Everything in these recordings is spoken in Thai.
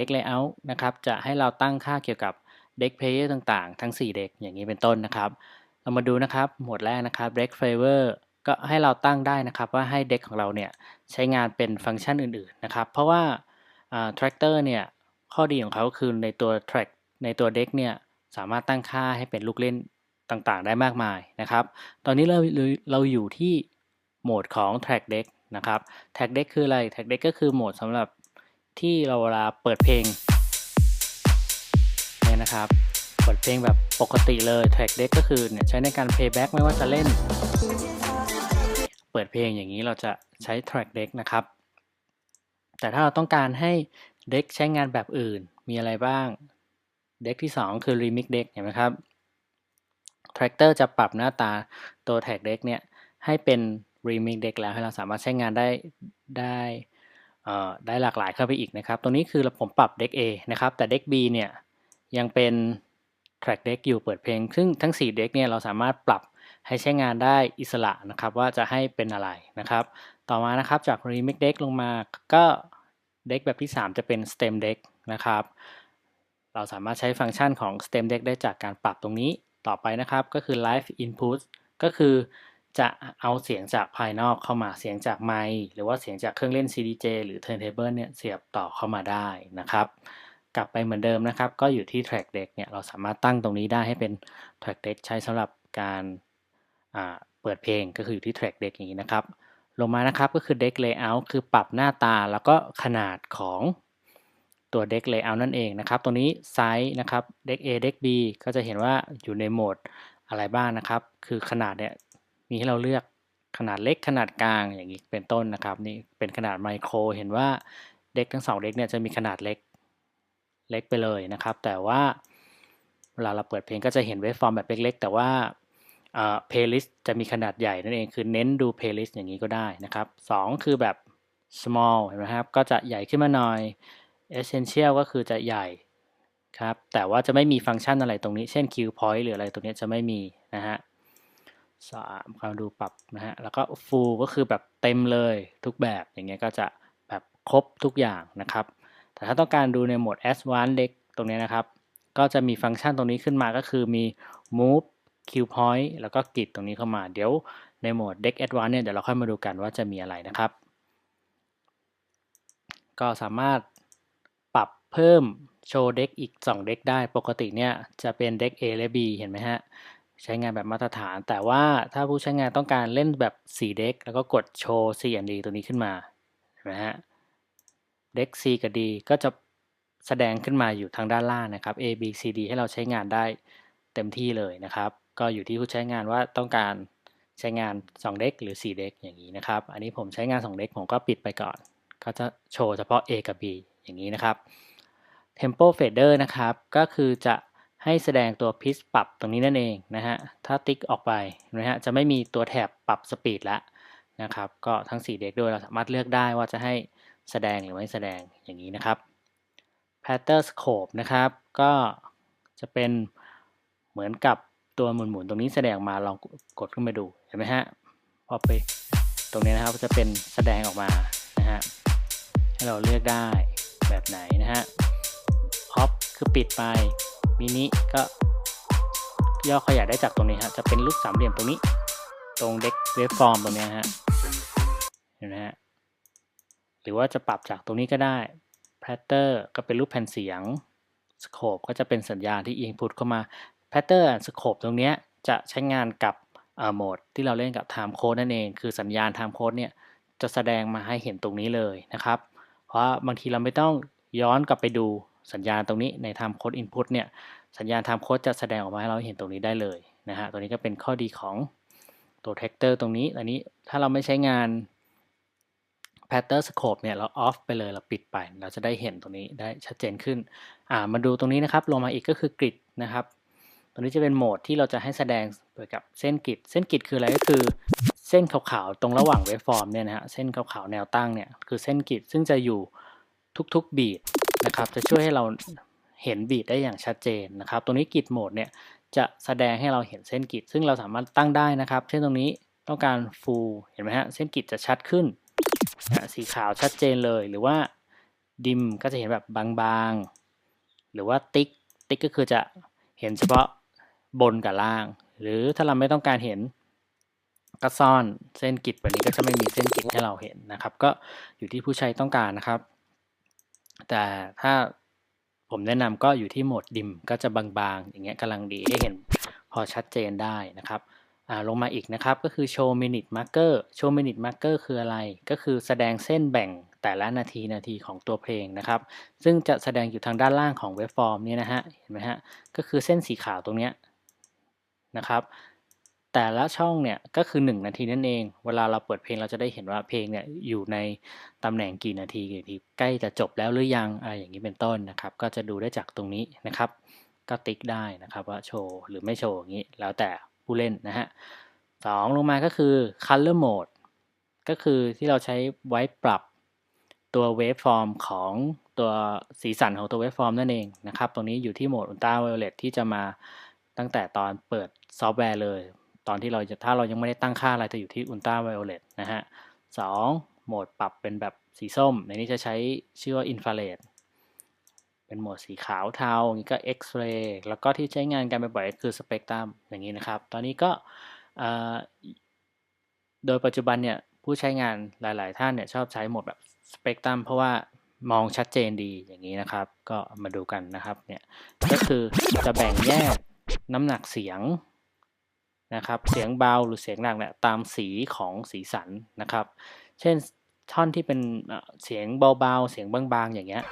deck layout นะครับ จะให้เราตั้งค่าเกี่ยวกับ deck player ต่างๆ ทั้ง 4 deck อย่างนี้เป็นต้นนะครับ เรามาดูนะครับ หมวดแรกนะครับ deck flavor ก็ให้เราตั้งได้นะครับว่าให้ deck ของเราเนี่ยใช้งานเป็นฟังก์ชันอื่นๆ นะครับ เพราะว่า tractor เนี่ยข้อดีของเขาคือในตัว track ในตัว deck เนี่ยสามารถตั้งค่าให้เป็นลูกเล่นต่างๆ ได้มากมายนะครับ ตอนนี้เราเราอยู่ที่โหมดของ track deck นะครับ track deck คืออะไร track deck ก็คือโหมดสำหรับ ที่เราเวลาเปิดเพลงเนี่ยนะครับ เปิดเพลงแบบปกติเลย track deck ก็คือเนี่ยใช้ในการ playback ไม่ว่าจะเล่น เปิดเพลงอย่างนี้เราจะใช้ track deck นะครับ แต่ถ้าเราต้องการให้ deck ใช้งานแบบอื่นมีอะไรบ้าง deck ที่ 2 คือ remix deck เห็นไหมครับ tractor จะปรับหน้าตาตัว track deck เนี่ยให้เป็น remix deck แล้วให้เราสามารถใช้งานได้ได้ ได้หลากหลายเข้าไปอีกนะครับ ตรงนี้คือผมปรับ deck A นะครับ แต่ deck B เนี่ยยังเป็น track deck อยู่เปิดเพลง ซึ่งทั้ง 4 deck เนี่ยเราสามารถปรับให้ใช้งานได้อิสระนะครับว่าจะให้เป็นอะไรนะครับ ต่อมานะครับจาก remix deck ลงมาก็ deck แบบที่ 3 จะเป็น stem deck นะครับ เราสามารถใช้ฟังก์ชันของ stem deck ได้จากการปรับตรงนี้ต่อไปนะครับ ก็คือ live input ก็คือ จะเอาเสียงจากภายนอกเข้ามาเสียงจากไมค์หรือว่าเสียงจากเครื่องเล่น CDJ หรือ turntable เนี่ยเสียบต่อเข้ามาได้นะครับ กลับไปเหมือนเดิมนะครับ ก็อยู่ที่ track deck เนี่ยเราสามารถตั้งตรงนี้ได้ให้เป็น track deck ใช้สำหรับการเปิดเพลงก็คืออยู่ที่ track deck อย่างนี้นะครับ ลงมานะครับก็คือ deck layout คือปรับหน้าตาแล้วก็ขนาดของตัว deck layout นั่นเองนะครับตรงนี้ไซส์นะครับ deck A deck B ก็จะเห็นว่าอยู่ในโหมดอะไรบ้างนะครับ คือขนาดเนี่ย มีให้เราเลือกขนาดเล็กขนาดกลางอย่างนี้เป็นต้นนะครับนี่เป็นขนาดไมโครเห็นว่าเด็กทั้งสองเด็กเนี่ยจะมีขนาดเล็กเล็กไปเลยนะครับ แต่ว่าเวลาเราเปิดเพลงก็จะเห็นเวฟฟอร์มแบบเล็กๆแต่ว่าเพลย์ลิสต์จะมีขนาดใหญ่นั่นเองคือเน้นดูเพลย์ลิสต์อย่างนี้ก็ได้นะครับ 2 คือแบบ small เห็นไหมครับก็จะใหญ่ขึ้นมาหน่อย essential ก็คือจะใหญ่ครับแต่ว่าจะไม่มีฟังก์ชันอะไรตรงนี้ เช่น Q point หรืออะไรตรงนี้จะไม่มีนะฮะ สามคำดูปรับนะฮะ แล้วก็ full ก็คือแบบเต็มเลยทุกแบบอย่างเงี้ยก็จะแบบครบทุกอย่างนะครับ แต่ถ้าต้องการดูในโหมด advanced เล็กตรงนี้นะครับ ก็จะมีฟังก์ชันตรงนี้ขึ้นมาก็คือมี move q point แล้วก็กิดตรงนี้เข้ามา เดี๋ยวในโหมด deck advanced เนี่ยเดี๋ยวเราค่อยมาดูกันว่าจะมีอะไรนะครับ ก็สามารถปรับเพิ่มโชว์เด็กอีก 2 เด็กได้ปกติเนี่ยจะเป็นเด็ก A และ B เห็นไหมฮะ ใช้งานแบบมาตรฐาน แต่ว่าถ้าผู้ใช้งานต้องการเล่นแบบ 4 เด็ก แล้วก็กดโชว์ C และ D ตัวนี้ขึ้นมาเห็นไหมฮะเด็ก C กับ D ก็จะแสดงขึ้นมาอยู่ทางด้านล่างนะครับ A B C D ให้เราใช้งานได้เต็มที่เลยนะครับ ก็อยู่ที่ผู้ใช้งานว่าต้องการใช้งาน 2 เด็กหรือ 4 เด็กอย่างนี้นะครับ อันนี้ผมใช้งาน 2 เด็กผมก็ปิดไปก่อน ก็จะโชว์เฉพาะ A กับ B อย่างนี้นะครับ Tempo Fader นะครับ ก็คือจะ ให้แสดงตัวพิ c ปรับตรงนี้นั่นเองนะฮะ ถ้าติ๊กออกไปนะฮะจะไม่มีตัวแถบปรับสปีดแล้วนะครับ ก็ทั้ง 4 เด็กด้วยเราสามารถเลือกได้ว่าจะให้แสดงหรือไม่แสดงอย่างนี้นะครับ Pattern Scope นะครับ ก็จะเป็นเหมือนกับตัวหมุนๆตรงนี้แสดงมาลองกดขึ้นมาดูเห็นไหมฮะพอไปตรงนี้นะครับจะเป็นแสดงออกมานะฮะให้เราเลือกได้แบบไหนนะฮะออฟคือปิดไป มินิก็ย่อขยายได้จากตรงนี้ฮะจะเป็นรูปสามเหลี่ยมตรงนี้ ตรงเด็กเวฟฟอร์มตรงนี้ฮะเห็นไหมฮะหรือว่าจะปรับจากตรงนี้ก็ได้แพทเตอร์ก็เป็นรูปแผ่นเสียงสโคปก็จะเป็นสัญญาณที่อินพุตเข้ามาแพทเตอร์สโคปตรงนี้จะใช้งานกับโหมดที่เราเล่นกับ time code นั่นเอง คือสัญญาณ time code เนี่ยจะแสดงมาให้เห็นตรงนี้เลยนะครับ เพราะบางทีเราไม่ต้องย้อนกลับไปดู สัญญาณตรงนี้ใน time code input เนี่ยสัญญาณ time code จะแสดงออกมาให้เราเห็นตรงนี้ได้เลยนะฮะตัวนี้ก็เป็นข้อดีของตัว tractor ตรงนี้อันนี้ถ้าเราไม่ใช้งาน pattern scope เนี่ยเรา off ไปเลยเราปิดไป เราจะได้เห็นตรงนี้ได้ชัดเจนขึ้นอ่ามาดูตรงนี้นะครับลงมาอีกก็คือกริดนะครับตรงนี้จะเป็นโหมดที่เราจะให้แสดงเกี่ยวกับเส้นกริดเส้นกริดคืออะไรก็คือเส้นขาวๆตรงระหว่างเวฟฟอร์มเนี่ยนะฮะเส้นขาวๆแนวตั้งเนี่ยคือเส้นกริดซึ่งจะอยู่ทุกๆบีท นะครับ จะช่วยให้เราเห็นบีดได้อย่างชัดเจนนะครับตรงนี้กิดโหมดเนี่ยจะแสดงให้เราเห็นเส้นกิดซึ่งเราสามารถตั้งได้นะครับ เช่นตรงนี้ต้องการ full เห็นไหมฮะเส้นกิดจะชัดขึ้น สีขาวชัดเจนเลย หรือว่าดิมก็จะเห็นแบบบางๆ หรือว่าติ๊กติ๊กก็คือจะเห็นเฉพาะบนกับล่าง หรือถ้าเราไม่ต้องการเห็นก็ซ่อนเส้นกิดแบบนี้ก็จะไม่มีเส้นกิดให้เราเห็นนะครับ ก็อยู่ที่ผู้ใช้ต้องการนะครับ แต่ถ้าผมแนะนำก็อยู่ที่โหมดดิมก็จะบางๆ อย่างเงี้ยกำลังดีให้เห็นพอชัดเจนได้นะครับลงมาอีกนะครับก็คือโชว์มินิทมาร์เกอร์โชว์มินิทมาร์เกอร์คืออะไร ก็คือแสดงเส้นแบ่งแต่ละนาทีนาทีของตัวเพลงนะครับ ซึ่งจะแสดงอยู่ทางด้านล่างของเว็บฟอร์มนี้นะฮะเห็นไหมฮะก็คือเส้นสีขาวตรงเนี้ยนะครับ แต่ละช่องเนี่ยก็คือ 1 นาทีนั่นเอง เวลาเราเปิดเพลงเราจะได้เห็นว่าเพลงเนี่ยอยู่ในตำแหน่งกี่นาทีกี่นาทีใกล้จะจบแล้วหรือยังอะไรอย่างนี้เป็นต้นนะครับ ก็จะดูได้จากตรงนี้นะครับ ก็ติ๊กได้นะครับว่าโชว์หรือไม่โชว์อย่างนี้ แล้วแต่ผู้เล่นนะฮะสองลงมาก็คือ color mode ก็คือที่เราใช้ไว้ปรับตัวเวฟฟอร์มของตัวสีสันของตัวเวฟฟอร์มนั่นเองนะครับ ตรงนี้อยู่ที่โหมดอุลตราไวโอเลตที่จะมาตั้งแต่ตอนเปิดซอฟต์แวร์เลย ตอนที่เราจะถ้าเรายังไม่ได้ตั้งค่าอะไรจะอยู่ที่อุลตราไวโอเลตนะฮะสองโหมดปรับเป็นแบบสีส้ม ในนี้จะใช้ชื่อว่าอินฟราเรดเป็นโหมดสีขาวเทาอย่างนี้ก็เอ็กซ์เรย์แล้วก็ที่ใช้งานกันบ่อยๆคือสเปกตรัมอย่างนี้นะครับ ตอนนี้ก็โดยปัจจุบันเนี่ยผู้ใช้งานหลายๆ ท่านเนี่ยชอบใช้โหมดแบบสเปกตรัมเพราะว่ามองชัดเจนดีอย่างนี้นะครับ ก็มาดูกันนะครับเนี่ยก็คือจะแบ่งแยกน้ำหนักเสียง นะครับ เสียงเบาหรือเสียงหนักเนี่ยตามสีของสีสันนะครับ เช่นท่อนที่เป็นเสียงเบาๆ เสียงบางๆ อย่างเงี้ย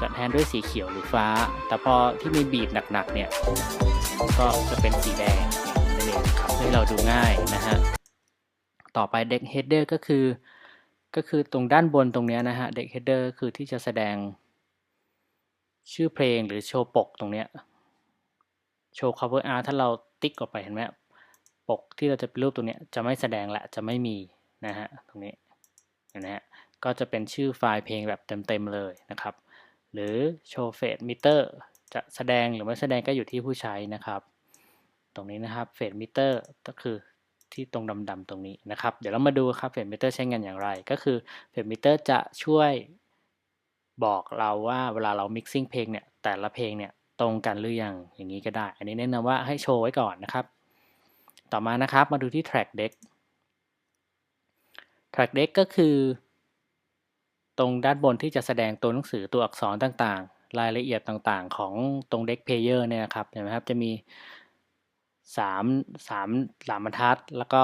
จะแทนด้วยสีเขียวหรือฟ้า แต่พอที่มีบีดหนักๆ เนี่ย ก็จะเป็นสีแดงนั่นเองครับให้เราดูง่ายนะฮะ ต่อไปเด็กเฮดเดอร์ก็คือ ก็คือตรงด้านบนตรงเนี้ยนะฮะเด็กเฮดเดอร์คือที่จะแสดงชื่อเพลงหรือโชว์ปกตรงเนี้ย โชว์ cover art ถ้าเราติ๊กออกไปเห็นไหมปกที่เราจะเป็นรูปตรงนี้จะไม่แสดงละจะไม่มีนะฮะตรงนี้เห็นะฮะก็จะเป็นชื่อไฟล์เพลงแบบเต็มๆเลยนะครับ หรือโชว์เฟสมิเตอร์จะแสดงหรือไม่แสดงก็อยู่ที่ผู้ใช้นะครับ ตรงนี้นะครับเฟสมิเตอร์ก็คือที่ตรงดำๆตรงนี้นะครับ เดี๋ยวเรามาดูครับเฟสมิเตอร์ใช้งานอย่างไร ก็คือเฟสมิเตอร์จะช่วยบอกเราว่าเวลาเรา mixing เพลงเนี่ยแต่ละเพลงเนี่ย ตรงกันหรือยังอย่างนี้ก็ได้ อันนี้แนะนำว่าให้โชว์ไว้ก่อนนะครับ ต่อมานะครับมาดูที่ track deck track deck ก็คือ ตรงด้านบนที่จะแสดงตัวหนังสือตัวอักษรต่างๆ รายละเอียดต่างๆ ของตรง deck player เนี่ยนะครับเห็นไหมครับจะมี3 3 3บรรทัด แล้วก็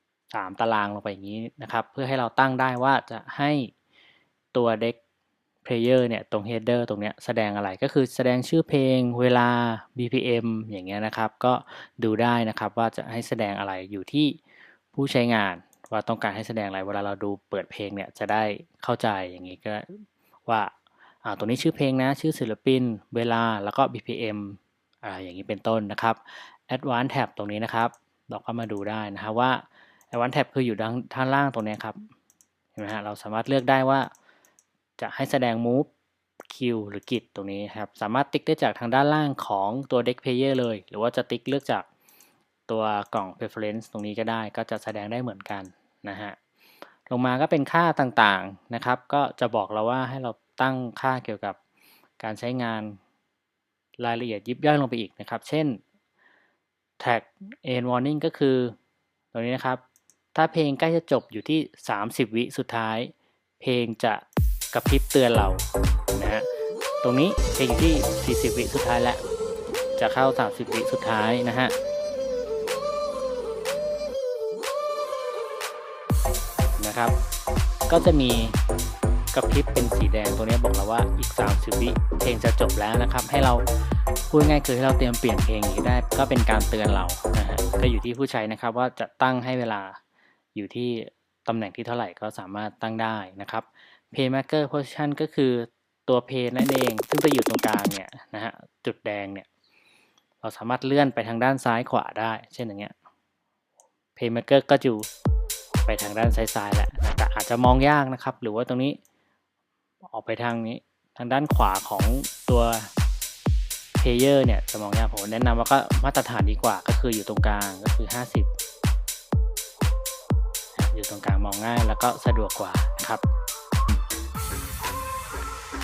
3 ตารางลงไปอย่างนี้นะครับ เพื่อให้เราตั้งได้ว่าจะให้ตัว deck player เนี่ยตรง header ตรงเนี้ยแสดงอะไรก็คือแสดงชื่อเพลงเวลา BPM อย่างเงี้ยนะครับ ก็ดูได้นะครับว่าจะให้แสดงอะไรอยู่ที่ผู้ใช้งานว่าต้องการให้แสดงอะไรเวลาเราดูเปิดเพลงเนี่ยจะได้เข้าใจอย่างนี้ก็ว่าอ่าตรงนี้ชื่อเพลงนะชื่อศิลปิน เวลาแล้วก็ BPM อ่าอย่างนี้เป็นต้นนะครับ Advanced Tab ตรงนี้นะครับ เราก็มาดูได้นะครับว่า Advanced Tab คืออยู่ด้านท่านล่างตรงนี้ครับเห็นไหมฮะเราสามารถเลือกได้ว่า จะให้แสดง move q หรือ git ตรงนี้ครับ สามารถติ๊กได้จากทางด้านล่างของตัว deck player เลย หรือว่าจะติ๊กเลือกจากตัวกล่อง preference ตรงนี้ก็ได้ ก็จะแสดงได้เหมือนกันนะฮะ ลงมาก็เป็นค่าต่างๆนะครับ ก็จะบอกเราว่าให้เราตั้งค่าเกี่ยวกับการใช้งานรายละเอียดยิบย่อยลงไปอีกนะครับ เช่น tag end warning ก็คือ ตรงนี้นะครับ ถ้าเพลงใกล้จะจบอยู่ที่ 30 วิสุดท้าย เพลงจะ กระพริบเตือนเรานะฮะตรงนี้เพลงที่ 40 วิสุดท้ายแล้ว จะเข้า 30 วิสุดท้ายนะฮะนะครับ ก็จะมีกระพริบเป็นสีแดงตัวนี้บอกเราว่าอีก 30 วิเพลงจะจบแล้วนะครับ ให้เราพูดง่ายคือให้เราเตรียมเปลี่ยนเพลงนี้ได้ ก็เป็นการเตือนเรานะฮะก็อยู่ที่ผู้ใช้นะครับว่าจะตั้งให้เวลาอยู่ที่ตำแหน่งที่เท่าไหร่ก็สามารถตั้งได้นะครับ Paymaker Position ก็คือตัว Pay นั่นเอง ซึ่งจะอยู่ตรงกลางเนี่ยนะฮะจุดแดงเนี่ย เราสามารถเลื่อนไปทางด้านซ้ายขวาได้ เช่นอย่างเงี้ย Paymaker ก็อยู่ไปทางด้านซ้ายๆแหละแต่อาจจะมองยากนะครับ หรือว่าตรงนี้ออกไปทางนี้ทางด้านขวาของตัว Player เนี่ยจะมองยากผมแนะนำว่าก็มาตรฐานดีกว่าก็คืออยู่ตรงกลางก็คือ 50 อยู่ตรงกลางมองง่ายแล้วก็สะดวกกว่านะครับ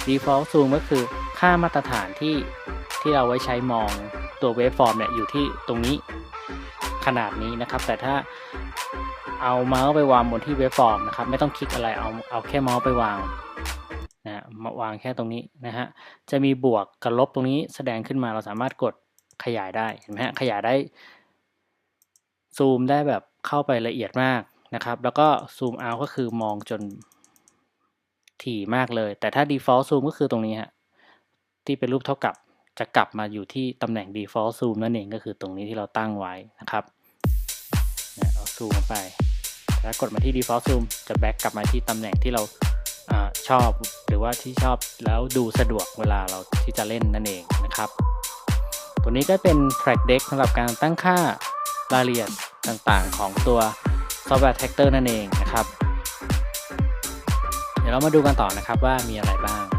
default zoom ก็คือค่ามาตรฐานที่ที่เราไว้ใช้มองตัว waveform เนี่ยอยู่ที่ตรงนี้ขนาดนี้นะครับ แต่ถ้าเอาเมาส์ไปวางบนที่ waveform นะครับ ไม่ต้องคลิกอะไรเอาเอาแค่เมาส์ไปวางนะมาวางแค่ตรงนี้นะฮะจะมีบวกกับลบตรงนี้แสดงขึ้นมาเราสามารถกดขยายได้เห็นไหมฮะขยายได้ซูมได้แบบเข้าไปละเอียดมากนะครับ แล้วก็ซูมเอาก็คือมองจน ถี่มากเลย แต่ถ้า default zoom ก็คือตรงนี้ฮะที่เป็นรูปเท่ากับจะกลับมาอยู่ที่ตำแหน่ง default zoom นั่นเองก็คือตรงนี้ที่เราตั้งไว้นะครับเนี่ยเอาซูมไปแล้วกดมาที่ default zoom จะ back กลับมาที่ตำแหน่งที่เราอชอบหรือว่าที่ชอบแล้วดูสะดวกเวลาเราที่จะเล่นนั่นเองนะครับ ตัวนี้ก็เป็น track deck สำหรับการตั้งค่ารายละเอียดต่างๆ ของตัว software tractor นั่นเองนะครับ เรามาดูกันต่อนะครับว่ามีอะไรบ้าง